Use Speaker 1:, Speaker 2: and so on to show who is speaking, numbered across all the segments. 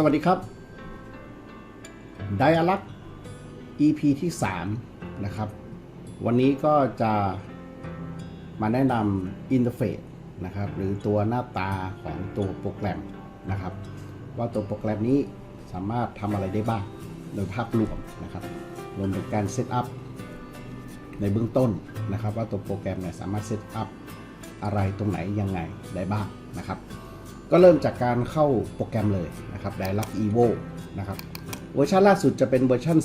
Speaker 1: สวัสดีครับไดอะลัก EP ที่ 3 นะครับ วันนี้ก็จะมาแนะนำอินเทอร์เฟซนะครับ หรือตัวหน้าตาของตัวโปรแกรมนะครับ ว่าตัวโปรแกรมนี้สามารถทำอะไรได้บ้าง โดยภาพรวมนะครับ รวมถึงการเซตอัพในเบื้องต้นนะครับ ว่าตัวโปรแกรมเนี่ยสามารถเซตอัพอะไรตรงไหนยังไงได้บ้างนะครับ ก็เริ่มจากการเข้าโปรแกรมเลยนะครับ Dialog Evo นะครับเวอร์ชันล่าสุดจะเป็นเวอร์ชัน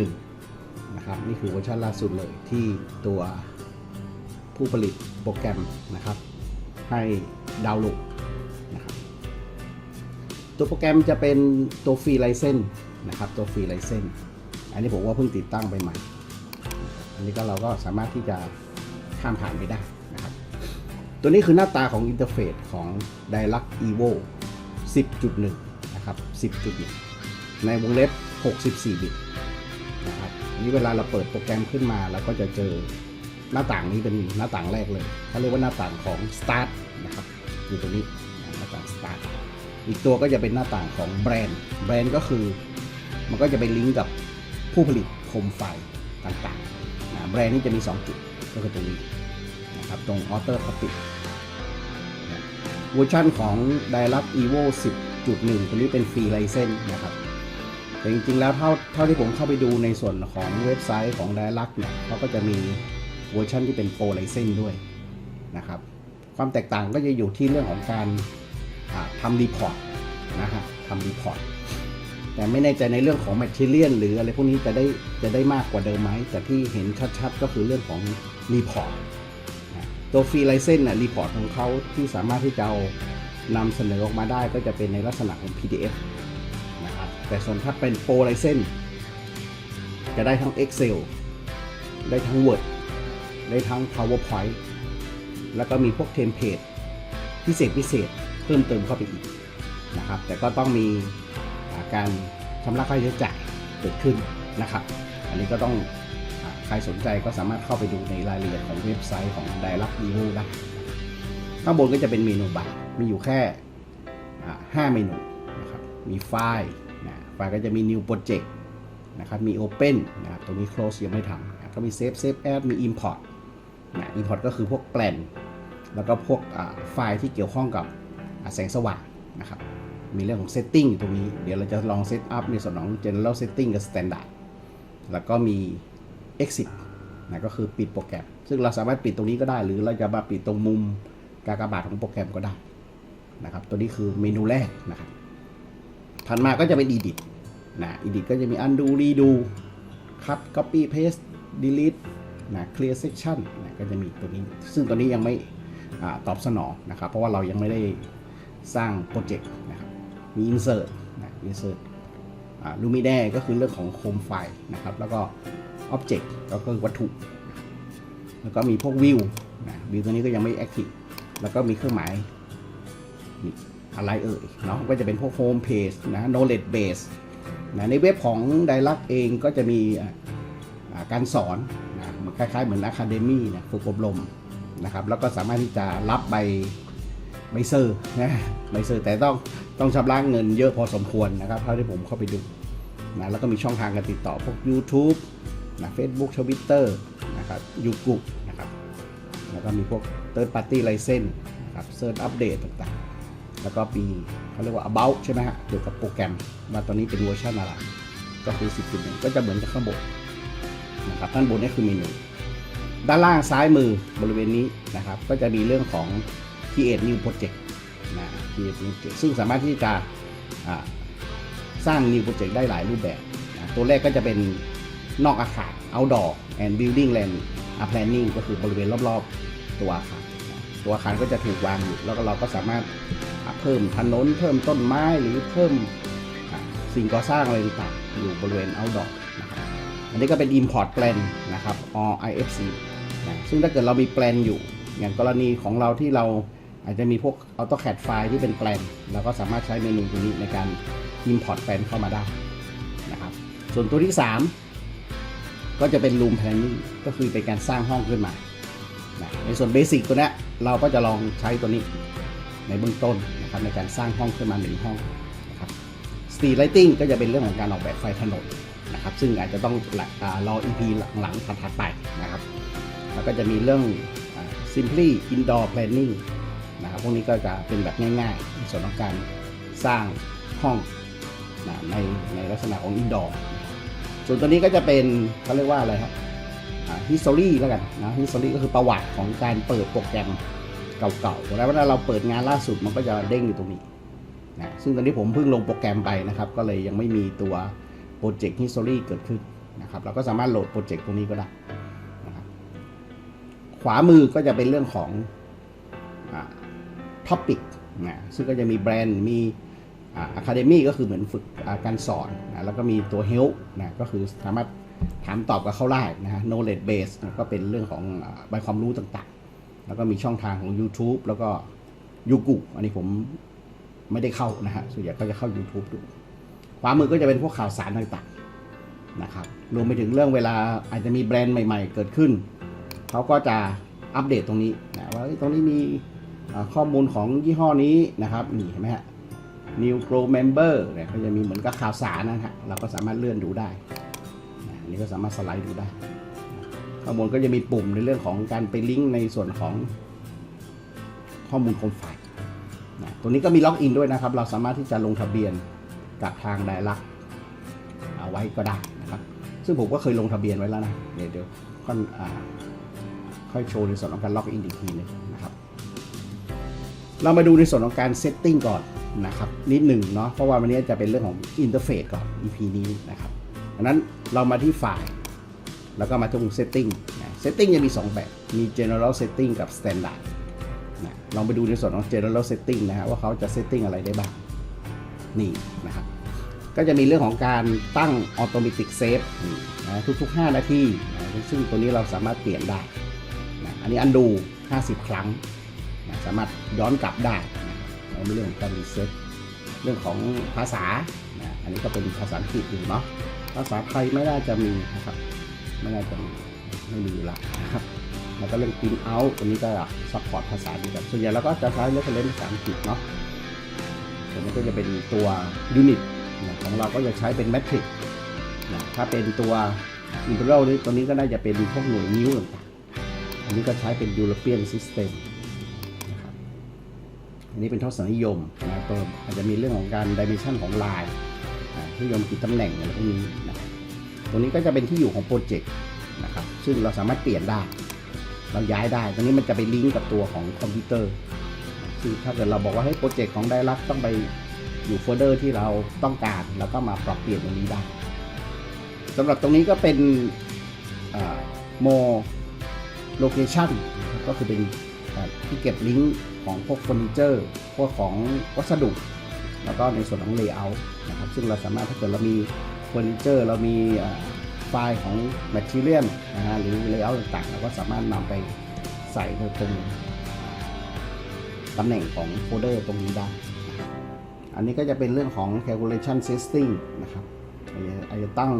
Speaker 1: 10.1 นะครับ นี่คือเวอร์ชันล่าสุดเลยที่ตัวผู้ผลิตโปรแกรมนะครับ ให้ดาวน์โหลดนะครับตัวโปรแกรมจะเป็นตัวฟรีไลเซนส์นะครับตัวฟรีไลเซนส์อันนี้ผมว่าเพิ่งติดตั้งไปใหม่ อันนี้ก็เราก็สามารถที่จะข้ามผ่านไปได้ ตัวนี้คือหน้าตาของอินเทอร์เฟซของ Dialog Evo 10.1 นะครับ 10.1 ในวงเล็บ 64 บิตนะครับนี้เวลาเราเปิดโปรแกรมขึ้นมาเราก็จะเจอหน้าต่างนี้เป็นหน้าต่างแรกเลยเขาเรียกว่าหน้าต่างของ Start นะครับอยู่ตรงนี้หน้าต่าง Start อีกตัวก็จะเป็นหน้าต่างของแบรนด์ แบรนด์ก็คือมันก็จะไปลิงก์กับผู้ผลิตโคมไฟต่างๆนะแบรนด์นี้จะมี 2 จุดก็คือตรงนี้นะครับตรง Auto Topic เวอร์ชันของ Dialog Evo 10.1 ตัวนี้เป็นฟรีไลเซนส์นะครับ แต่จริงๆแล้วเท่าเท่าที่ผมเข้าไปดูในส่วนของเว็บไซต์ของ Dialog เนี่ยเขาก็จะมีเวอร์ชันที่เป็นโปรไลเซนด้วยนะครับ ความแตกต่างก็จะอยู่ที่เรื่องของการทำรีพอร์ตนะฮะทำรีพอร์ตแต่ไม่แน่ใจในเรื่องของ Material หรืออะไรพวกนี้จะได้จะได้มากกว่าเดิมไหมแต่ที่เห็นชัดๆ ก็คือเรื่องของรีพอร์ต ตัวฟรีไลเซนน่ะรีพอร์ตของเขาที่สามารถที่จะเอานำเสนอออกมาได้ก็จะเป็นในลักษณะของ PDF นะครับแต่ส่วนถ้าเป็นโปรไลเซนจะได้ทั้ง Excel ได้ทั้ง Word ได้ทั้ง PowerPoint แล้วก็มีพวกเทมเพลตพิเศษพิเศษเพิ่มเติมเข้าไปอีกนะครับ แต่ก็ต้องมีาการชำระค่าใช้จ่ายเกิดขึ้นนะครับ อันนี้ก็ต้อง ใครสนใจก็สามารถเข้าไปดูในรายละเอียดของเว็บไซต์ของ Dialog Evo ได้ข้างบนก็จะเป็นเมนูบาร์มีอยู่แค่ห้าเมนูนะครับมีไฟล์นะไฟล์ก็จะมี New Project นะครับมี Open นะครับตรงนี้ Close ยังไม่ทำนะก็มี Save Save As มี Import นะ Import ก็คือพวกแปลนแล้วก็พวกไฟล์ที่เกี่ยวข้องกับแสงสว่างนะครับมีเรื่องของ Setting อยู่ตรงนี้ เดี๋ยวเราจะลอง Set up ในส่วนของ General Setting กับ Standard แล้วก็มี Exit นะก็คือปิดโปรแกรม ซึ่งเราสามารถปิดตรงนี้ก็ได้ หรือเราจะมาปิดตรงมุมกากบาทของโปรแกรมก็ได้นะครับ ตัวนี้คือเมนูแรกนะครับถัดมาก็จะเป็น Edit นะ Edit ก็จะมี Undo Redo Cut Copy Paste Delete นะ Clear Section นะก็จะมีตัวนี้ ซึ่งตัวนี้ยังไม่อาตอบสนองนะครับ เพราะว่าเรายังไม่ได้สร้างโปรเจกต์นะครับ มี Insert นะ Insert อ่า Lumine ก็คือเรื่องของโคมไฟนะครับ แล้วก็ Object ก็คือวัตถุ แล้วก็มีพวก View นะ View ตัวนี้ก็ยังไม่ Active แล้วก็มีเครื่องหมายอะไรเอ่ยเนาะก็จะเป็นพวก Home Page นะ Knowledge Base นะในเว็บของ Dialog เองก็จะมีการสอนนะคล้ายๆ เหมือน Academy นะฝึกอบรมนะครับแล้วก็สามารถที่จะรับใบใบเซอร์นะใบเซอร์แต่ต้องต้องชำระเงินเยอะพอสมควรนะครับเท่าที่ผมเข้าไปดูนะแล้วก็มีช่องทางการติดต่อพวก YouTube นะ Facebook Twitter นะครับ YouTube นะครับแล้วก็มีพวก Third Party License นะครับเซิร์ชอัปเดตต่างๆ แล้วก็มีเขาเรียกว่า about ใช่ไหมฮะเกี่ยวกับโปรแกรมว่าตอนนี้เป็นเวอร์ชันอะไรก็คือ 10.1 ก็จะเหมือนกับข้างบนนะครับด้านบนนี่คือเมนูด้านล่างซ้ายมือบริเวณนี้นะครับ ก็จะมีเรื่องของ Create New Project นะ Create New Project ซึ่งสามารถที่จะสร้าง New Project ได้หลายรูปแบบนะตัวแรกก็จะเป็น นอกอาคาร Outdoor and Building Land Planning ก็คือบริเวณรอบๆ ตัวอาคารตัวอาคารก็จะถูกวางอยู่ แล้วก็เราก็สามารถเพิ่มถนนเพิ่มต้นไม้หรือเพิ่มสิ่งก่อสร้างอะไรต่างๆอยู่บริเวณ Outdoor นะครับอันนี้ก็เป็น import plan นะครับ or IFC นะซึ่งถ้าเกิดเรามีแปลนอยู่ อย่างกรณีของเราที่เราอาจจะมีพวก AutoCAD ไฟล์ที่เป็นแปลนเราก็สามารถใช้เมนูตรงนี้ในการ import แปลนเข้ามาได้นะครับส่วนตัวที่ 3 ก็จะเป็น room planning ก็คือเป็นการสร้างห้องขึ้นมา ในส่วนเบสิกตัวนี้เราก็จะลองใช้ตัวนี้ในเบื้องต้นนะครับในการสร้างห้องขึ้นมาหนึ่งห้องนะครับสต Street Lighting ก็จะเป็นเรื่องของการออกแบบไฟถนนนะครับซึ่งอาจจะต้องหลักอ่ารอ EP หลังๆถัดไปนะครับแล้วก็จะมีเรื่อง Simply Indoor Planning นะครับพวกนี้ก็จะเป็นแบบง่ายๆในส่วนของการสร้างห้องนะในในลักษณะของ Indoor นะครับ ส่วนตัวนี้ก็จะเป็นเขาเรียกว่าอะไรครับฮิสตอรี่แล้วกันนะฮิสตอรี่ก็คือประวัติของการเปิดโปรแกรมเก่าๆแล้วเวลาเราเปิดงานล่าสุดมันก็จะเด้งอยู่ตรงนี้นะซึ่งตอนนี้ผมเพิ่งลงโปรแกรมไปนะครับ ก็เลยยังไม่มีตัวโปรเจกต์ฮิสตอรี่เกิดขึ้นนะครับเราก็สามารถโหลดโปรเจกต์ตรงนี้ก็ได้นะครับขวามือก็จะเป็นเรื่องของท็อปิกนะซึ่งก็จะมีแบรนด์มี อะคาเดมี่ก็คือเหมือนฝึกการสอนนะแล้วก็มีตัว Help นะก็คือสามารถถามตอบกับเขาได้นะฮะ knowledge base ก็เป็นเรื่องของใบความรู้ต่างๆ แล้วก็มีช่องทางของ YouTube แล้วก็ยูกุอันนี้ผมไม่ได้เข้านะฮะส่วนใหญ่ก็จะเข้า YouTube ดูขวามือก็จะเป็นพวกข่าวสารต่างๆนะครับรวมไปถึงเรื่องเวลาอาจจะมีแบรนด์ใหม่ๆ เกิดขึ้น เขาก็จะอัปเดตตรงนี้นะว่าตรงนี้มีข้อมูลของยี่ห้อนี้นะครับนี่เห็นไหมฮะ New Grow Member เนี่ยก็จะมีเหมือนกับข่าวสารนะฮะเราก็สามารถเลื่อนดูได้นะอันนี้ก็สามารถสไลด์ดูได้ ข้างบนก็จะมีปุ่มในเรื่องของการไปลิงก์ในส่วนของข้อมูลโคมไฟนะตัวนี้ก็มีล็อกอินด้วยนะครับ เราสามารถที่จะลงทะเบียนกับทางไดลักเอาไว้ก็ได้นะครับ ซึ่งผมก็เคยลงทะเบียนไว้แล้วนะ เดี๋ยวเดี๋ยวค่อยอ่าค่อยโชว์ในส่วนของการล็อกอินอีกทีนึงนะครับ เรามาดูในส่วนของการเซตติ้งก่อน นะครับนิดหนึ่งเนาะเพราะว่าวันนี้จะเป็นเรื่องของอินเทอร์เฟซก่อน EP นี้นะครับดังนั้นเรามาที่ไฟล์แล้วก็มาตรง setting นะ setting จะมี 2 แบบ มี general setting กับ standard นะลองไปดูในส่วนของ general setting นะฮะว่าเขาจะ setting อะไรได้บ้าง นี่นะครับก็จะมีเรื่องของการตั้ง automatic save นะทุกๆ 5 นาทีนะซึ่งตัวนี้เราสามารถเปลี่ยนได้นะอันนี้ undo 50 ครั้งนะสามารถย้อนกลับได้ เรื่องของการ reset เรื่องของภาษานะอันนี้ก็เป็นภาษาอังกฤษอยู่เนาะภาษาไทยไม่น่าจะมีนะครับไม่น่าจะมีไม่มีละนะครับแล้วก็เรื่อง print out ตัวนี้ก็ซัพพอร์ตภาษาดีกันส่วนใหญ่เราก็จะใช้ reference ภาษาอังกฤษเนาะตัวนี้ก็จะเป็นตัว unit นะของเราก็จะใช้เป็น metric นะถ้าเป็นตัว imperial นี่ตัวนี้ก็น่าจะเป็นพวกหน่วยนิ้วต่างๆอันนี้ก็ใช้เป็น European system นะครับ อันนี้เป็นทศนิยมนะตัวอาจจะมีเรื่องของการ dimension ของลายที่ยมกี่ตำแหน่งอะไรพวกนี้นะครับตรงนี้ก็จะเป็นที่อยู่ของโปรเจกต์นะครับซึ่งเราสามารถเปลี่ยนได้ เราย้ายได้ ตรงนี้มันจะไปลิงก์กับตัวของคอมพิวเตอร์ซึ่งถ้าเกิดเราบอกว่าให้โปรเจกต์ของไดรับต้องไปอยู่โฟลเดอร์ที่เราต้องการแล้วก็มาปรับเปลี่ยนตรงนี้ได้สำหรับตรงนี้ก็เป็นโมโลเคชันก็คือเป็นที่เก็บลิงก์ ของพวกเฟอร์นิเจอร์พวกของวัสดุ แล้วก็ในส่วนของ Layout นะครับซึ่งเราสามารถถ้าเกิดเรามีเฟอร์นิเจอร์เรามีไฟล์ของ Material นะฮะหรือ Layout ต่างๆเราก็สามารถนำไปใส่ในตรงตำแหน่งของโฟลเดอร์ตรงนี้ได้อันนี้ก็จะเป็นเรื่องของ calculation setting นะครับอาจจะอาจจะตั้ง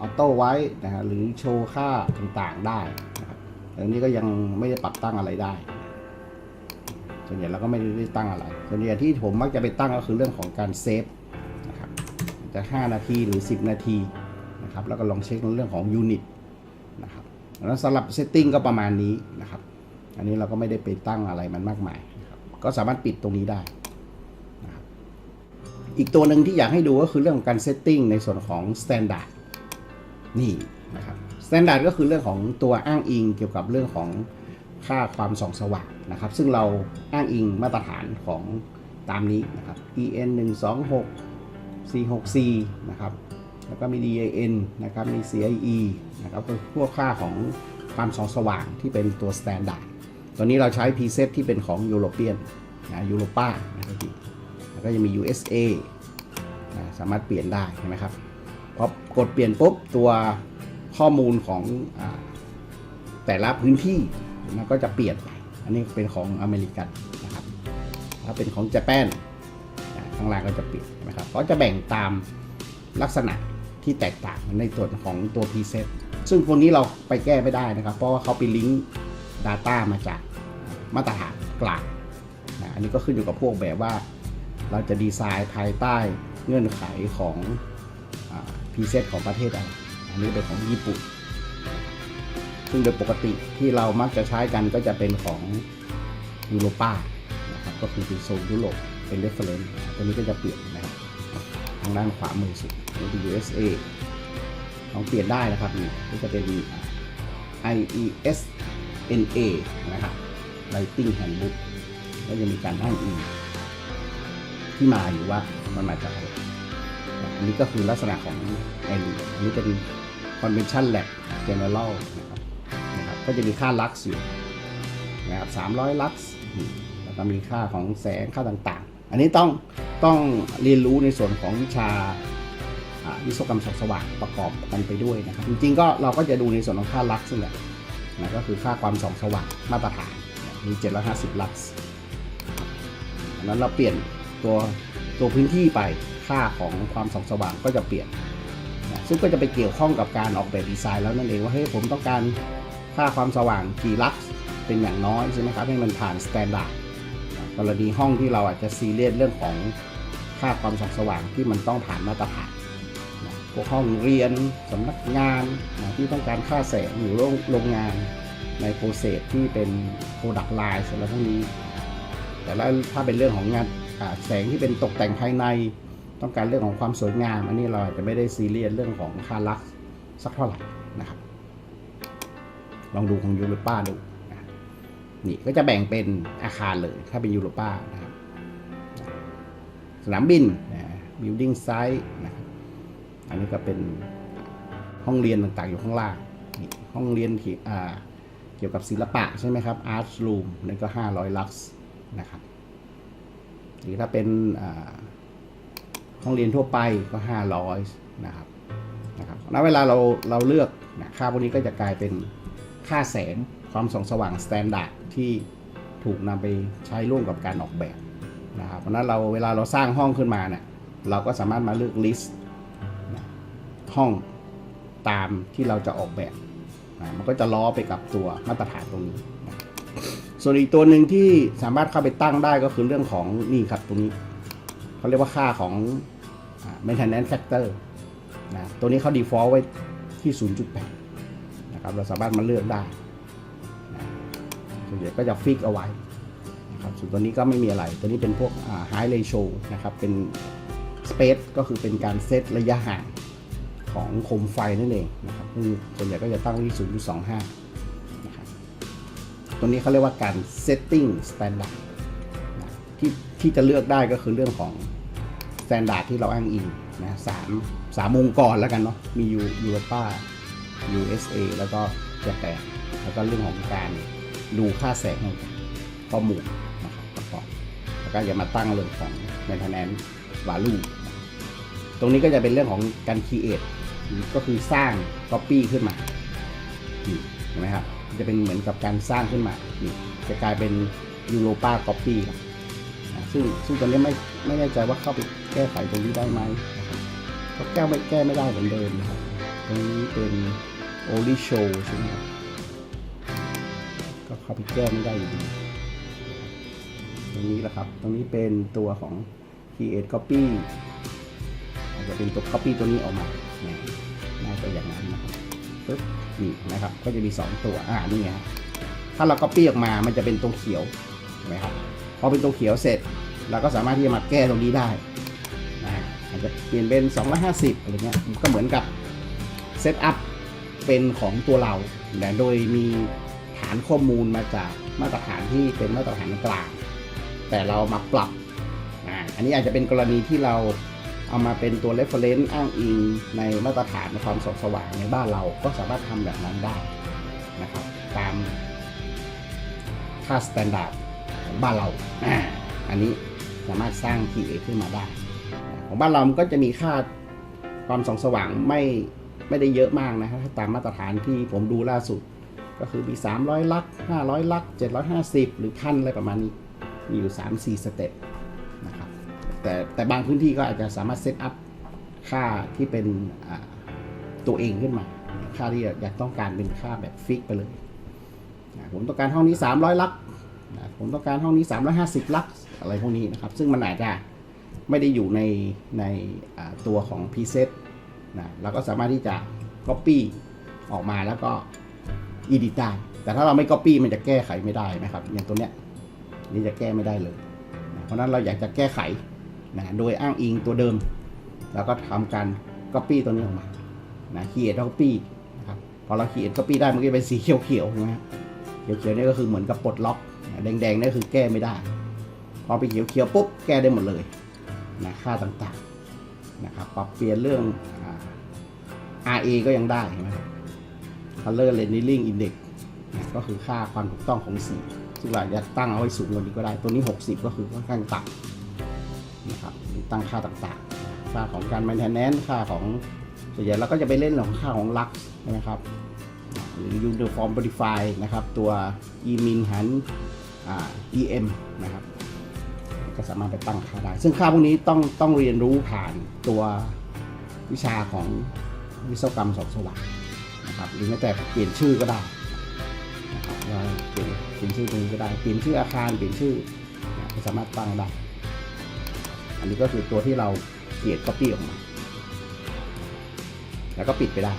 Speaker 1: ออโต้ไว้นะฮะหรือโชว์ค่าต่างๆได้นะครับแต่อันนี้ก็ยังไม่ได้ปรับตั้งอะไรได้ ส่วนใหญ่เราก็ไม่ได้ตั้งอะไร ส่วนใหญ่ที่ผมมักจะไปตั้งก็คือเรื่องของการเซฟนะครับจะ 5 นาทีหรือ 10 นาทีนะครับแล้วก็ลองเช็คเรื่องของยูนิตนะครับแล้วสำหรับเซตติ้งก็ประมาณนี้นะครับ อันนี้เราก็ไม่ได้ไปตั้งอะไรมันมากมาย ก็สามารถปิดตรงนี้ได้นะครับอีกตัวหนึ่งที่อยากให้ดูก็คือเรื่องของการเซตติ้งในส่วนของ Standard นี่นะครับ Standard ก็คือเรื่องของตัวอ้างอิงเกี่ยวกับเรื่องของ ค่าความส่องสว่างนะครับ ซึ่งเราอ้างอิงมาตรฐานของตามนี้นะครับ EN 1 2 6 4 6 4นะครับ แล้วก็มี DAN นะครับ มี CIE นะครับก็พวกค่าของความส่องสว่างที่เป็นตัว standard ตัวนี้เราใช้ preset ที่เป็นของ European นนะ Europa นะครับแล้วก็ยังมี USA นะสามารถเปลี่ยนได้ใช่ไหมครับพอกดเปลี่ยนปุ๊บตัวข้อมูลของอแต่ละพื้นที่ มันก็จะเปลี่ยนไปอันนี้เป็นของอเมริกันนะครับ ถ้าเป็นของญี่ปุ่นข้างล่างก็จะเปลี่ยนนะครับก็จะแบ่งตามลักษณะที่แตกต่างในส่วนของตัว preset ซึ่งพวกนี้เราไปแก้ไม่ได้นะครับ เพราะว่าเขาไปลิงก์ Data มาจากมาตรฐานกลางนะอันนี้ก็ขึ้นอยู่กับพวกแบบว่า เราจะดีไซน์ภายใต้เงื่อนไขของพรีเซตของประเทศอะไรอันนี้เป็นของญี่ปุ่น ซึ่งโดยปกติที่เรามักจะใช้กันก็จะเป็นของยูโรป้านะครับก็คือเป็นโซนยุโรปเป็นเรฟเฟรนตัวนี้ก็จะเปลี่ยนนะครับทางด้านขวามือสุดนี่เป็น USA ลองเปลี่ยนได้นะครับนี่ก็จะเป็น IES NA นะครับ Lighting Handbook ก็จะมีการอ้างอิงที่มาอยู่ว่ามันมาจากอะไรอันนี้ก็คือลักษณะของไอรีอันนี้เป็น Convention Lab General ก็จะมีค่าลักซ์อยู่นะครับ300 ลักซ์แล้วก็มีค่าของแสงค่าต่างๆ อันนี้ต้องต้องเรียนรู้ในส่วนของวิชาวิศวกรรมแสงสว่างประกอบกันไปด้วยนะครับจริงๆก็เราก็จะดูในส่วนของค่าลักซ์นั่แหละนะก็คือค่าความส่องสว่างมาตรฐานมี 750 ลักซ์อันนั้นเราเปลี่ยนตัวตัวพื้นที่ไปค่าของความส่องสว่างก็จะเปลี่ยนนะซึ่งก็จะไปเกี่ยวข้องกับการออกแบบดีไซน์แล้วนั่นเองว่าเฮ้ยผมต้องการ ค่าความสว่างกี่ลักซ์เป็นอย่างน้อยใช่ไหมครับให้มันผ่านสแตนดาร์ดกรณีห้องที่เราอาจจะซีเรียสเรื่องของค่าความสสว่างที่มันต้องผ่านมาตรฐานนะพวกห้องเรียนสำนักงานนะที่ต้องการค่าแสงหรือโรงโรงงานในโปรเซสที่เป็น Product Line สำหรับพวกนี้ แต่แล้วถ้าเป็นเรื่องของงานแสงที่เป็นตกแต่งภายใน ต้องการเรื่องของความสวยงาม อันนี้เราอาจจะไม่ได้ซีเรียสเรื่องของค่าลักสักเท่าไหร่นะครับ ลองดูของยูโรป้าดูนี่ก็จะแบ่งเป็นอาคารเลยถ้าเป็นยูโรป้านะครับสนามบินนะ building site นะครับอันนี้ก็เป็นห้องเรียนต่างๆอยู่ข้างล่างนี่ห้องเรียนที่เกี่ยวกับศิลปะใช่ไหมครับ art room นั่นก็ 500 ลักซ์นะครับหรือถ้าเป็นห้องเรียนทั่วไปก็ 500 นะครับนะครับณเวลาเราเราเลือกนะค่าพวกนี้ก็จะกลายเป็น ค่าแสงความส่องสว่างสแตนดาร์ดที่ถูกนำไปใช้ร่วมกับการออกแบบนะครับเพราะนั้นเราเวลาเราสร้างห้องขึ้นมาเนี่ยเราก็สามารถมาเลือกลิสต์ห้องตามที่เราจะออกแบบนะมันก็จะล้อไปกับตัวมาตรฐานตรงนี้นะส่วนอีกตัวหนึ่งที่สามารถเข้าไปตั้งได้ก็คือเรื่องของนี่ครับตรงนี้เขาเรียกว่าค่าของ maintenance factor นะตัวนี้เขา default ไว้ที่ 0.8 นะครับเราสามารถมาเลือกได้ส่วนใหญ่ก็จะฟิกเอาไว้นะครับส่วนตัวนี้ก็ไม่มีอะไร ตัวนี้เป็นพวกอ่า high ratio นะครับเป็น space ก็คือเป็นการเซตระยะห่างของโคมไฟนั่นเองนะครับส่วนใหญ่ก็จะตั้งที่ 0.25นะครับตรงนี้เขาเรียกว่าการ setting standard นะที่ที่จะเลือกได้ก็คือเรื่องของ standard ที่เราอ้างอิงนะสามสามองค์กรแล้วกันเนาะมียูยูโรป้า USA แล้วก็ญี่ปุ่นแล้วก็เรื่องของการดูค่าแสงของข้อมูลนะครับประกอบแล้วก็อย่ามาตั้งเรื่องของ maintenance value ตรงนี้ก็จะเป็นเรื่องของการ create ก็คือสร้าง copy ขึ้นมาเห็นไหมครับจะเป็นเหมือนกับการสร้างขึ้นมาจะกลายเป็น Europa copy ละนะซึ่งซึ่งตอนนี้ไม่ไม่แน่ใจว่าเข้าไปแก้ไขตรงนี้ได้ไหมนะครับก็แก้ไม่แก้ไม่ได้เหมือนเดิมนะครับ ตรงนี้เป็น only show ใช่ไหมครับก็เข้าไปแก้ไม่ได้อยู่ดีตรงนี้แหละครับ ตรงนี้เป็นตัวของ create copy อาจจะเป็นตัว copy ตัวนี้ออกมาเนี่ยน่าจะอย่างนั้นนะครับปึ๊บนี่นะครับ ก็จะมี 2 ตัวอ่านี่ไงฮะถ้าเรา copy ออกมา มันจะเป็นตัวเขียวเห็นไหมครับ พอเป็นตัวเขียวเสร็จ เราก็สามารถที่จะมาแก้ตรงนี้ได้นะอาจจะเปลี่ยนเป็น 250อะไรเงี้ย ก็เหมือนกับ เซตอัพเป็นของตัวเราแต่โดยมีฐานข้อมูลมาจากมาตรฐานที่เป็นมาตรฐานกลาง แต่เรามาปรับอันนี้อาจจะเป็นกรณีที่เราเอามาเป็นตัว reference อ้างอิงในมาตรฐานความสสว่างในบ้านเราก็สามารถทำแบบนั้นได้นะครับตามค่าสแตนดาร์ดของบ้านเรา อันนี้สามารถสร้าง PA ขึ้นมาได้ ของบ้านเรามันก็จะมีค่าความส่องสว่างไม่ ไม่ได้เยอะมากนะครับตามมาตรฐานที่ผมดูล่าสุด ก็คือมี 300 ลัก 500 ลัก 750 หรือพันอะไรประมาณนี้ มีอยู่ 3-4 สเต็ปนะครับแต่แต่บางพื้นที่ก็อาจจะสามารถเซตอัพค่าที่เป็นตัวเองขึ้นมา ค่าที่อยากต้องการเป็นค่าแบบฟิกไปเลยนะผมต้องการห้องนี้ 300 ลักนะผมต้องการห้องนี้ 350 ลักอะไรพวกนี้นะครับ ซึ่งมันอาจจะไม่ได้อยู่ในในตัวของ preset นะเราก็สามารถที่จะ copy ออกมาแล้วก็ edit ได้ แต่ถ้าเราไม่ copy มันจะแก้ไขไม่ได้นะครับ อย่างตัวเนี้ยนี่จะแก้ไม่ได้เลยนะเพราะนั้นเราอยากจะแก้ไขนะโดยอ้างอิงตัวเดิม แล้วก็ทำการ copy ตัวนี้ออกมานะ create copy นะครับพอเรา create copy ได้มันก็จะเป็นสีเขียวๆใช่ไหมเขียวๆนี่ก็คือเหมือนกับปลดล็อกแดงๆนี่คือแก้ไม่ได้ พอไปเขียวๆปุ๊บแก้ได้หมดเลยนะค่าต่างๆนะครับปรับเปลี่ยนเรื่อง RA ก็ยังได้เห็นไหมครับ Color Rendering Index ก็คือค่าความถูกต้องของสีซึ่งเราจะตั้งเอาไว้สูงกว่านี้ก็ได้ ตัวนี้ 60 ก็คือค่อนข้างต่ำนะครับตั้งค่าต่างๆ ค่าของการ maintenance ค่าของส่วนใหญ่เราก็จะไปเล่นของค่าของ lux ใช่ไหมครับหรือ uniform modify นะครับ ตัว emin หัน em นะครับก็สามารถไปตั้งค่าได้ ซึ่งค่าพวกนี้ต้องต้องเรียนรู้ผ่านตัววิชาของ วิศวกรรมสองสว่างนะครับหรือแม้แต่เปลี่ยนชื่อก็ได้นะครับเราเปลี่ยนเปลี่ยนชื่อตรงนี้ก็ได้ เปลี่ยนชื่ออาคารเปลี่ยนชื่อนะสามารถตั้งได้ อันนี้ก็คือตัวที่เราเกลียดก็ปี้ออกมา แล้วก็ปิดไปได้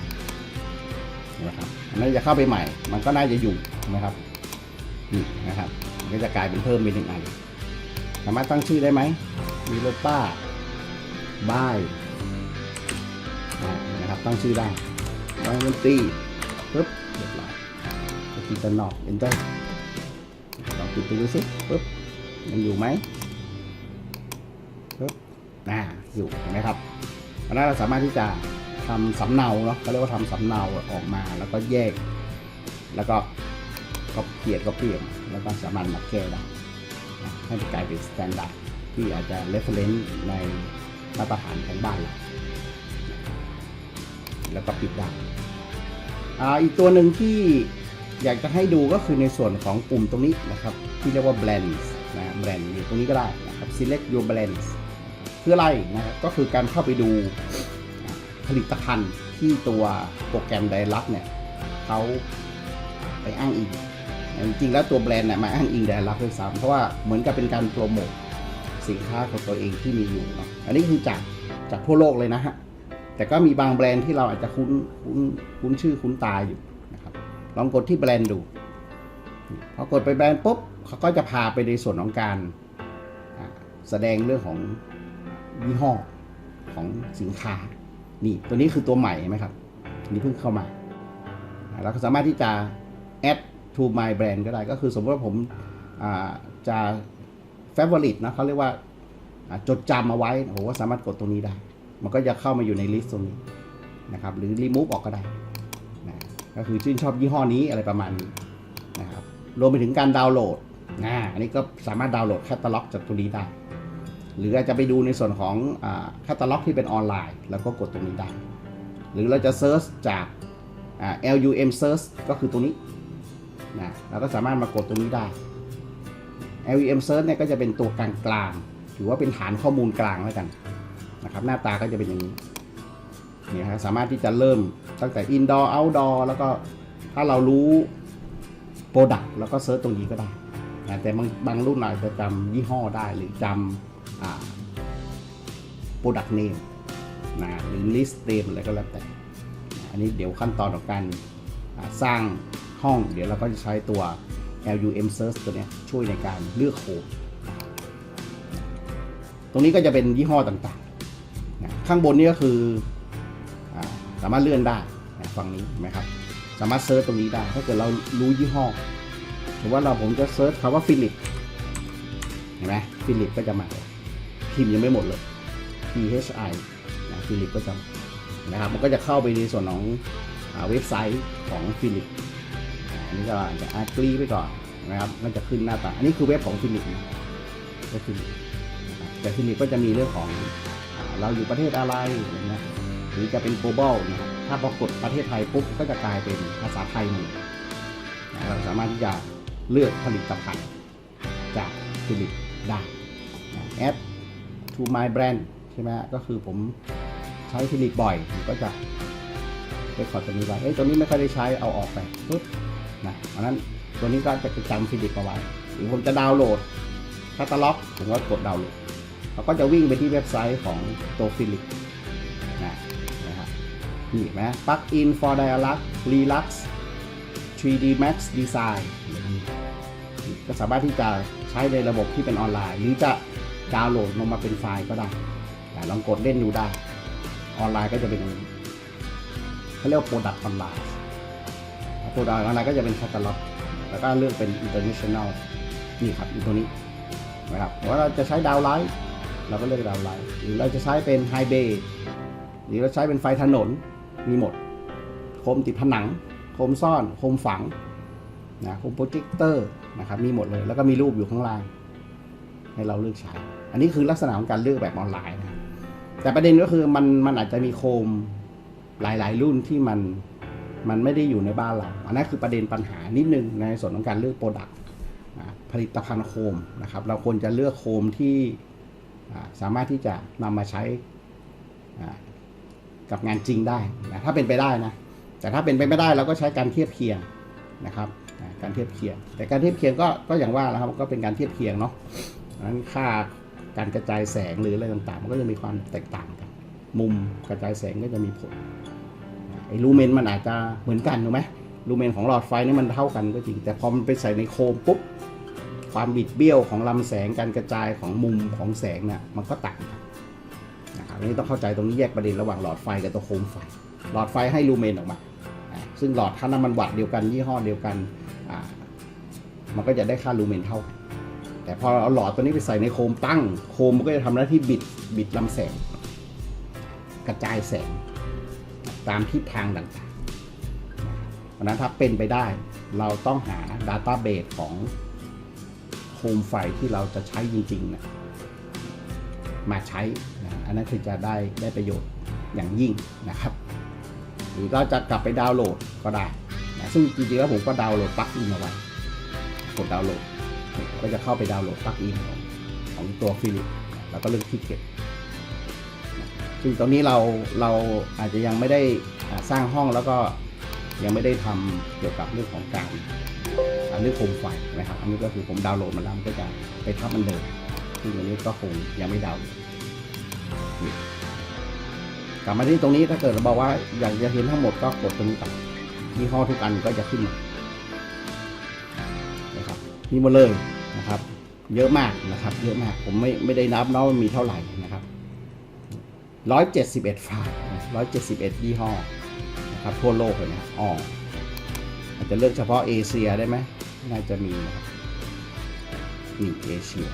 Speaker 1: นะครับอันนั้นจะเข้าไปใหม่ มันก็น่าจะอยู่นะครับนี่นะครับมันก็จะกลายเป็นเพิ่มเป็นหนึ่งอัน สามารถตั้งชื่อได้ไหม มีโลป้าบาย ตั้งชื่อได้วางดนตรีปึ๊บเรียบร้อยก็คีย์ตันนอก enter ลองปิดไปดูสิปึ๊บยังอยู่ไหมปึ๊บอ่าอยู่เห็นไหมครับเพราะนั้นเราสามารถที่จะทำสำเนาเนาะเขาเรียกว่าทำสำเนาออกมาแล้วก็แยก แล้วก็ก็เกลียดก็เปลี่ยนแล้วก็สามารถมาแก้ได้ให้กลายเป็นสแตนดาร์ดที่อาจจะ reference ในมาตรฐานของบ้านเรา แล้วก็ปิดด้อ่าอีกตัวหนึ่งที่อยากจะให้ดูก็คือในส่วนของปุ่มตรงนี้นะครับ ที่เรียกว่า blends นะ blend อยู่ตรงนี้ก็ได้นะครับ select your blends คืออะไรนะครับก็คือการเข้าไปดูผลิตภัณฑ์ที่ตัวโปรแกรมไดรักเนี่ยเขาไปอ้างอิงจริงๆแล้วตัวแบรนด์เนี่ยมาอ้างอิงแดรับด้วยซ้ำเพราะว่าเหมือนกับเป็นการโปรโมทสินค้าของตัวเองที่มีอยู่เนาะอันนี้คือจากจากทั่วโลกเลยนะฮะ แต่ก็มีบางแบรนด์ที่เราอาจจะคุ้นคุ้นคุ้นชื่อคุ้นตาอยู่นะครับ ลองกดที่แบรนด์ดู พอกดไปแบรนด์ปุ๊บเขาก็จะพาไปในส่วนของการแสดงเรื่องของยี่ห้อของสินค้า นี่ตัวนี้คือตัวใหม่เห็นไหมครับนี่เพิ่งเข้ามาเราก็สามารถที่จะ add to my brand ก็ได้ ก็คือสมมติว่าผมาจะ favorite นะเขาเรียกว่าอ่าจดจำเอาไว้ผมก็สามารถกดตรงนี้ได้ มันก็จะเข้ามาอยู่ในลิสต์ตรงนี้นะครับ หรือ remove ออกก็ได้นะก็คือชื่นชอบยี่ห้อนี้อะไรประมาณนี้นะครับ รวมไปถึงการดาวน์โหลดนะอันนี้ก็สามารถดาวน์โหลดแคตตาล็อกจากตัวนี้ได้ หรืออาจจะไปดูในส่วนของแคตตาล็อกที่เป็นออนไลน์ แล้วก็กดตรงนี้ได้ หรือเราจะเซิร์ชจากา LUM search ก็คือตัวนี้นะเราก็สามารถมากดตรงนี้ได้ LVM Search เนี่ยก็จะเป็นตัวกลางกลางถือว่าเป็นฐานข้อมูลกลางแล้วกัน นะครับ หน้าตาก็จะเป็นอย่างนี้นี่ครับสามารถที่จะเริ่มตั้งแต่ indoor outdoor แล้วก็ถ้าเรารู้ product แล้วก็เซิร์ชตรงนี้ก็ได้นะแต่บางบางรุ่นอาจจะจำยี่ห้อได้หรือจำอ product name นะหรือ list name อะไรก็แล้วแต่ อันนี้เดี๋ยวขั้นตอนของการสร้างห้อง เดี๋ยวเราก็จะใช้ตัว LUM Search ตัวนี้ช่วยในการเลือกโค้ดตรงนี้ก็จะเป็นยี่ห้อต่าง ข้างบนนี่ก็คืออสามารถเลื่อนได้ฝั่งนี้เห็นไหมครับ สามารถเซิร์ชตรงนี้ได้ ถ้าเกิดเรารู้ยี่ห้อสมมติว่าเราผมจะเซิร์ชคำว่าฟิลิปเห็นไหมฟิลิปก็จะมาพิมพ์ยังไม่หมดเลย P H I นะฟิลิปก็จะนะครับ มันก็จะเข้าไปในส่วนของอเว็บไซต์ของฟิลิปอันนี้ก็จะอากรีไปก่อนนะครับมันจะขึ้นหน้าตา อันนี้คือเว็บของฟิลิปนะเว็บฟิลิปนะครับแต่ฟิลิปก็จะมีเรื่องของ เราอยู่ประเทศอะไรอะไรเงี้ยหรือจะเป็น global นะครับถ้าพอกดประเทศไทยปุ๊บก็จะกลายเป็นภาษาไทยหมดนะเราสามารถที่จะเลือกผลิตภัณฑ์จากฟิลิปได้นะ add to my brand ใช่ไหมก็คือผมใช้ฟิลิปบ่อยผมก็จะไปขอตัวนี้ไว้เอ้ยตัวนี้ไม่ค่อยได้ใช้เอาออกไปปุ๊บนะเพราะฉะนั้นตัวนี้ก็จะจำฟิลิปเอาไว้หรือผมจะดาวน์โหลดคาตาล็อกผมก็กดดาวน์โหลด เราก็จะวิ่งไปที่เว็บไซต์ของตัวฟิลิปนะนะครับนี่เห็นไหม plug in for dialog relux 3D max design ก็สามารถที่จะใช้ในระบบที่เป็นออนไลน์ หรือจะดาวน์โหลดลงมาเป็นไฟล์ก็ได้อ่ลองกดเล่นดูได้ ออนไลน์ก็จะเป็นเขาเรียกว่า Product ออนไลน์ Product ออนไลน์ก็จะเป็นแคตตาล็อก แล้วก็เลือกเป็น International นี่ครับอยู่ตัวนี้นะครับว่าเราจะใช้ดาวไลท์ เราก็เลือกดาวไลท์หรือเราจะใช้เป็นไฮเบย์หรือเราใช้เป็นไฟถนนมีหมด โคมติดผนัง โคมซ่อน โคมฝังนะโคมโปรเจคเตอร์นะครับมีหมดเลย แล้วก็มีรูปอยู่ข้างล่าง ให้เราเลือกใช้ อันนี้คือลักษณะของการเลือกแบบออนไลน์นะแต่ประเด็นก็คือมันมันอาจจะมีโคมหลาย ๆ รุ่นที่มันมันไม่ได้อยู่ในบ้านเรา อันนั้นคือประเด็นปัญหานิดนึงในส่วนของการเลือกโปรดักต์ผลิตภัณฑ์โคมนะครับ เราควรจะเลือกโคมที่ สามารถที่จะนำมาใช้กับงานจริงได้นะถ้าเป็นไปได้นะแต่ถ้าเป็นไปไม่ได้เราก็ใช้การเทียบเคียงนะครับการเทียบเคียง แต่การเทียบเคียงก็ก็อย่างว่าแล้วครับก็เป็นการเทียบเคียงเนาะเพราะฉะนั้นค่าการกระจายแสงหรืออะไรต่างๆ มันก็จะมีความแตกต่างกัน มุมกระจายแสงก็จะมีผลไอ้ลูเมนมันอาจจะเหมือนกันถูกไหมลูเมนของหลอดไฟนี่มันเท่ากันก็จริง แต่พอมันไปใส่ในโคมปุ๊บ ความบิดเบี้ยวของลำแสงการกระจายของมุมของแสงเนี่ยมันก็ต่างกันนะครับนนี้ต้องเข้าใจตรงนี้แยกประเด็นระหว่างหลอดไฟกับตัวโคมไฟ หลอดไฟให้ลูเมนออกมา ซึ่งหลอดค่าน้ำมันวัตต์เดียวกันยี่ห้อเดียวกันมันก็จะได้ค่าลูเมนเท่ากันแต่พอเอาหลอดตัวนี้ไปใส่ในโคมตั้ง โคมมันก็จะทำหน้าที่บิดบิดลำแสง กระจายแสง ตามทิศทางต่างๆเพราะนั้นถ้าเป็นไปได้เราต้องหา Database ของ มไฟที่เราจะใช้จริงๆนะมาใช้นะอันนั้นคือจะได้ได้ประโยชน์อย่างยิ่งนะครับ หรือก็จะกลับไปดาวน์โหลดก็ได้นะซึ่งจริงๆแล้วผมก็ดาวน์โหลดปลั๊กอินเอาไว้กดดาวน์โหลดก็จะเข้าไปดาวน์โหลดปลั๊กอินของของตัวฟิลิปแล้วก็เลือกที่เก็บซึ่งตอนนี้เราเราอาจจะยังไม่ได้สร้างห้องแล้วก็ยังไม่ได้ทำเกี่ยวกับเรื่องของการ อ่าเรื่องโคมไฟนะครับ อันนี้ก็คือผมดาวน์โหลดมาแล้วมันก็จะไปทับมันเดิมซึ่งอันนี้ก็คงยังไม่ดาวน์กลับมาที่ตรงนี้ถ้าเกิดเราบอกว่าอยากจะเห็นทั้งหมดก็กดตรงนี้ไปยี่ห้อทุกอันก็จะขึ้นมานะครับมีหมดเลยนะครับ เยอะมากนะครับ เยอะมากผมไม่ไม่ได้นับนะว่ามีเท่าไหร่นะครับ171ไฟล์171ยี่ห้อนะครับทั่วโลกเลยนะอ๋ออาจจะเลือกเฉพาะเอเชียได้ไหม น่าจะมีนะครับนี่เอเชีย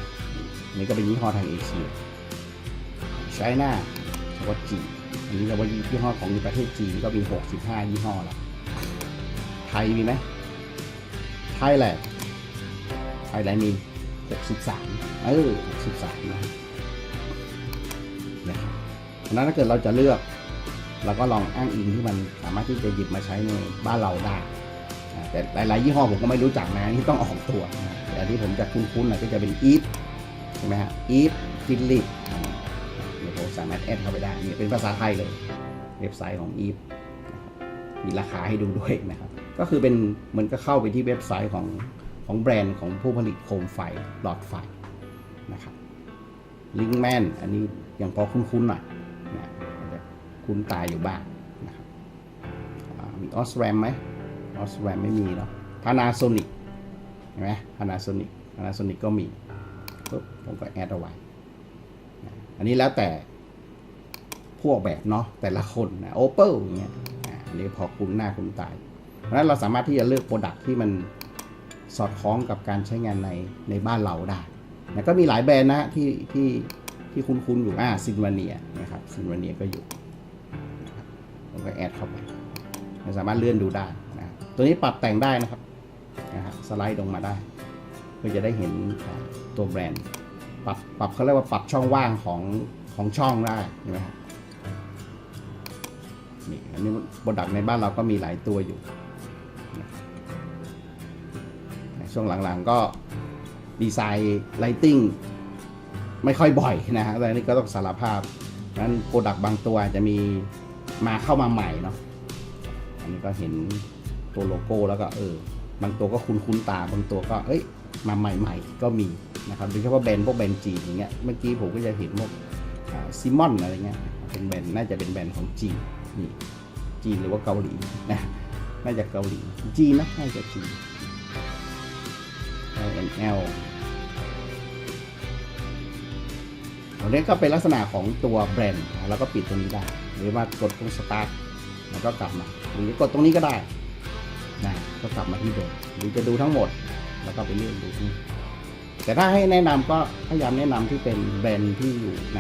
Speaker 1: นี่ก็เป็นยี่ห้อทางเอเชียไชน่าเฉพาะจีนอันนี้เราว่ายี่ห้อของประเทศจีนก็มี 65 ยี่ห้อแล้วไทยมีไหมไทยแหละไทยแลนด์มี 63 เออ 63 นะครับนะครับเพราะนั้นถ้าเกิดเราจะเลือก เราก็ลองอ้างอิงที่มันสามารถที่จะหยิบมาใช้ในบ้านเราได้ แต่หลาย ๆ ยี่ห้อผมก็ไม่รู้จักนะที่ต้องออกตัวนะแต่ที่ผมจะคุ้นๆหน่อยก็จะเป็นอีฟใช่ไหมฮะอีฟฟิลิปเดี๋ยผมสามารถแอดเข้าไปได้นี่เป็นภาษาไทยเลย เว็บไซต์ของอีฟมีราคาให้ดูด้วยนะครับ ก็คือเป็นมือนก็เข้าไปที่เว็บไซต์ของของแบรนด์ของผู้ผลิตโคมไฟหลอดไฟนะครับลิงแมนอันนี้ยังพอคุ้นๆหน่อยนะอาจจะคุ้นตาอยู่บ้างนะครับมีออสแรมไหม ออสแรมไม่มีเนาะพานาโซนิกเห็นไหมพานาโซนิกพานาโซนิกก็มีปุ๊บผมก็แอดเอาไว้อันนี้แล้วแต่พวกแบบเนาะแต่ละคนนะโอเปิลอย่างเงี้ยอันนี้พอคุ้นหน้าคุ้นตายเพราะฉะนั้นเราสามารถที่จะเลือกโปรดักที่มันสอดคล้องกับการใช้งานในในบ้านเราได้นะก็มีหลายแบรนด์นะฮะที่ที่ที่คุ้นๆอยู่อ่าซินวาเนียนะครับซินวาเนียก็อยู่ผมก็แอดเข้าไปเราสามารถเลื่อนดูได้ ตัวนี้ปรับแต่งได้นะครับนะฮะสไลด์ลงมาได้เพื่อจะได้เห็นตัวแบรนด์ ปรับปรับเขาเรียกว่าปรับช่องว่างของของช่องได้ใช่ไหมครับนี่อันนี้โปรดักในบ้านเราก็มีหลายตัวอยู่ช่วงหลังๆก็ดีไซน์ไลติงไม่ค่อยบ่อยนะฮะแต่อันนี้ก็ต้องสารภาพนั้นโปรดักต์บางตัวอาจจะมีมาเข้ามาใหม่เนาะอันนี้ก็เห็น ตัวโลโก้แล้วก็เออบางตัวก็คุ้นๆตาบางตัวก็เอ้ยมาใหม่ ๆ ก็มีนะครับโดยเฉพาะแบรนด์พวกแบรนด์จีนอย่างเงี้ยเมื่อกี้ผมก็จะเห็นพวกซิมอนอะไรเงี้ยเป็นแบรนด์น่าจะเป็นแบรนด์ของจีนนี่จีนหรือว่าเกาหลีนะน่าจะเกาหลีจีนนะน่าจะจีน LNL อันนี้ก็เป็นลักษณะของตัวแบรนด์แล้วก็ปิดตรงนี้ได้ หรือว่ากดตรงสตาร์ทแล้วก็กลับมาหรือกดตรงนี้ก็ได้ ก็กลับมาที่เดิมหรือจะดูทั้งหมด แล้วก็ไปเลือกดูที่แต่ถ้าให้แนะนำก็พยายามแนะนำที่เป็นแบรนด์ที่อยู่ใน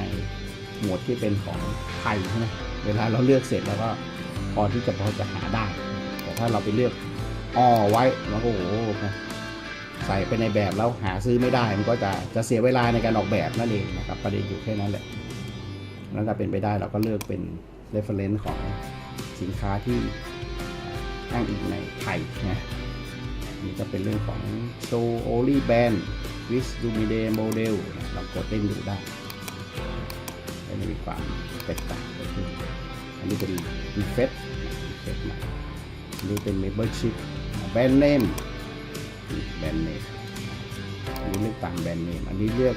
Speaker 1: หมวดที่เป็นของไทยใช่ไหมเวลาเราเลือกเสร็จแล้วก็พอที่จะพอจะหาได้ แต่ถ้าเราไปเลือกอ้อไว้แล้วก็โอ้โหใส่ไปในแบบแล้วหาซื้อไม่ได้มันก็จะจะเสียเวลาในการออกแบบนั่นเองนะครับประเด็นอยู่แค่นั้นแหละแล้วถ้าเป็นไปได้เราก็เลือกเป็น reference ของสินค้าที่ อ้างอิงในไทยนะนี่ก็เป็นเรื่องของ show only band with lumide model เรากดเล่นดูได้จะมีความแตกต่างเกิดขึ้นอันนี้เป็น effect effect ใหม่อันนี้เป็น membership band name band name อันนี้เลือกตามแบรนด์เนมอันนี้เลือก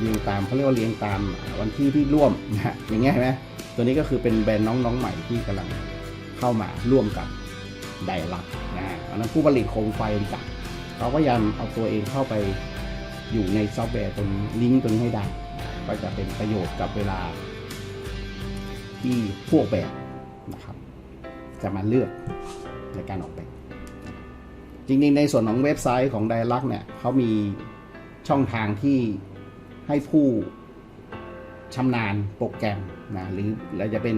Speaker 1: เรียงตามเขาเรียกว่าเรียงตามวันที่ที่ร่วมนะอย่างเงี้ยเห็นไหมตัวนี้ก็คือเป็นแบรนด์น้องๆใหม่ที่กำลัง เข้ามาร่วมกับไดรักนะฮะอันนั้นผู้ผลิตโคมไฟต่างเขาก็ยังเอาตัวเองเข้าไปอยู่ในซอฟต์แวร์ตรงลิงก์ตรงนี้ให้ได้ ก็จะเป็นประโยชน์กับเวลา ที่พวกแบบนะครับ จะมาเลือกในการออกแบบจริงๆ ในส่วนของเว็บไซต์ของไดรักเนี่ยเขามีช่องทางที่ให้ผู้ชำนาญโปรแกรมนะหรือเราจะเป็น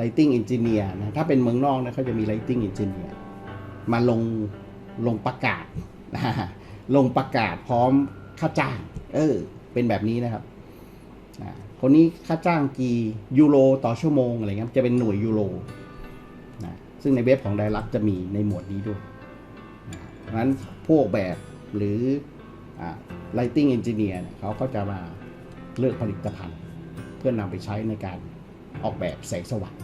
Speaker 1: Lighting Engineer นะถ้าเป็นเมืองนอกนะเขาจะมี Lighting Engineer มาลงลงประกาศนะฮะลงประกาศพร้อมค่าจ้าง เออ เป็นแบบนี้นะครับอ่าคนนี้ค่าจ้างกี่ยูโรต่อชั่วโมงอะไรเงี้ยจะเป็นหน่วยยูโรนะซึ่งในเว็บของไดรักจะมีในหมวดนี้ด้วยนะเพราะนั้นพวกแบบหรืออ่า Lighting Engineer เนี่ยเขาก็จะมาเลือกผลิตภัณฑ์ เพื่อนำไปใช้ในการ ออกแบบแสงสว่าง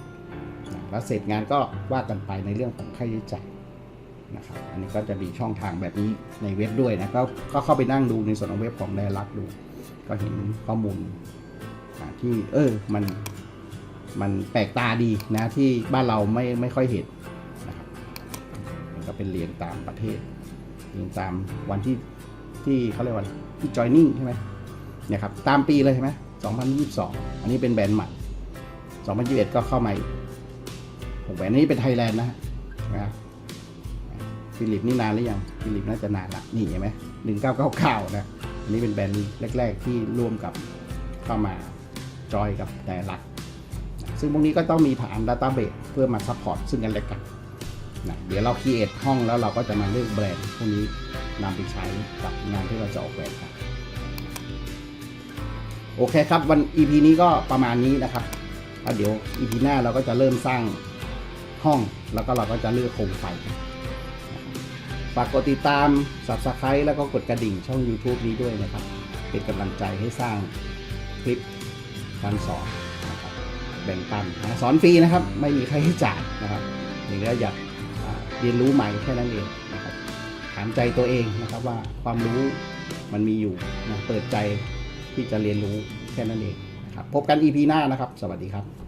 Speaker 1: นะแล้วเสร็จงานก็ว่ากันไปในเรื่องของค่าใช้จ่ายนะครับอันนี้ก็จะมีช่องทางแบบนี้ในเว็บด้วยนะก็ก็เข้าไปนั่งดูในส่วนของเว็บของไดรักดู ก็เห็นข้อมูลที่เออมันมันแปลกตาดีนะที่บ้านเราไม่ไม่ค่อยเห็นนะครับมันก็เป็นเรียงตามประเทศเรียงตามวันที่ที่เขาเรียกว่าที่ joining ใช่ไหมเนี่ยครับตามปีเลยใช่ไหม2022อันนี้เป็นแบรนด์ใหม่ 2021 ก็เข้ามาอีกแบรนด์นี้เป็นไทยแลนด์นะนะครับฟิลิปนี่นานหรือยังฟิลิปน่าจะนานละนี่เห็นไหม1999นะอันนี้เป็นแบรนด์แรก ๆ ที่ร่วมกับเข้ามาจอยกับแต่ลัก ซึ่งพวกนี้ก็ต้องมีฐานดัตต้าเบสเพื่อมาซัพพอร์ตซึ่งกันและกันนะเดี๋ยวเราคีเอทห้องแล้วเราก็จะมาเลือกแบรนด์พวกนี้นำไปใช้กับงานที่เราจะออกแบบครับโอเคครับวัน EP นี้ก็ประมาณนี้นะครับ แล้วเดี๋ยว EP หน้าเราก็จะเริ่มสร้างห้องแล้วก็เราก็จะเลือกโคมไฟฝากกดติดตาม Subscribe แล้วก็กดกระดิ่งช่อง YouTube นี้ด้วยนะครับ เป็นกำลังใจให้สร้างคลิปการสอนนะครับแบ่งปันนะสอนฟรีนะครับ ไม่มีค่าใช้จ่ายนะครับอย่างนี้อยากเรียนรู้ใหม่แค่นั้นเองนะครับถามใจตัวเองนะครับว่าความรู้มันมีอยู่นะเปิดใจที่จะเรียนรู้แค่นั้นเอง พบกัน EP หน้านะครับ สวัสดีครับ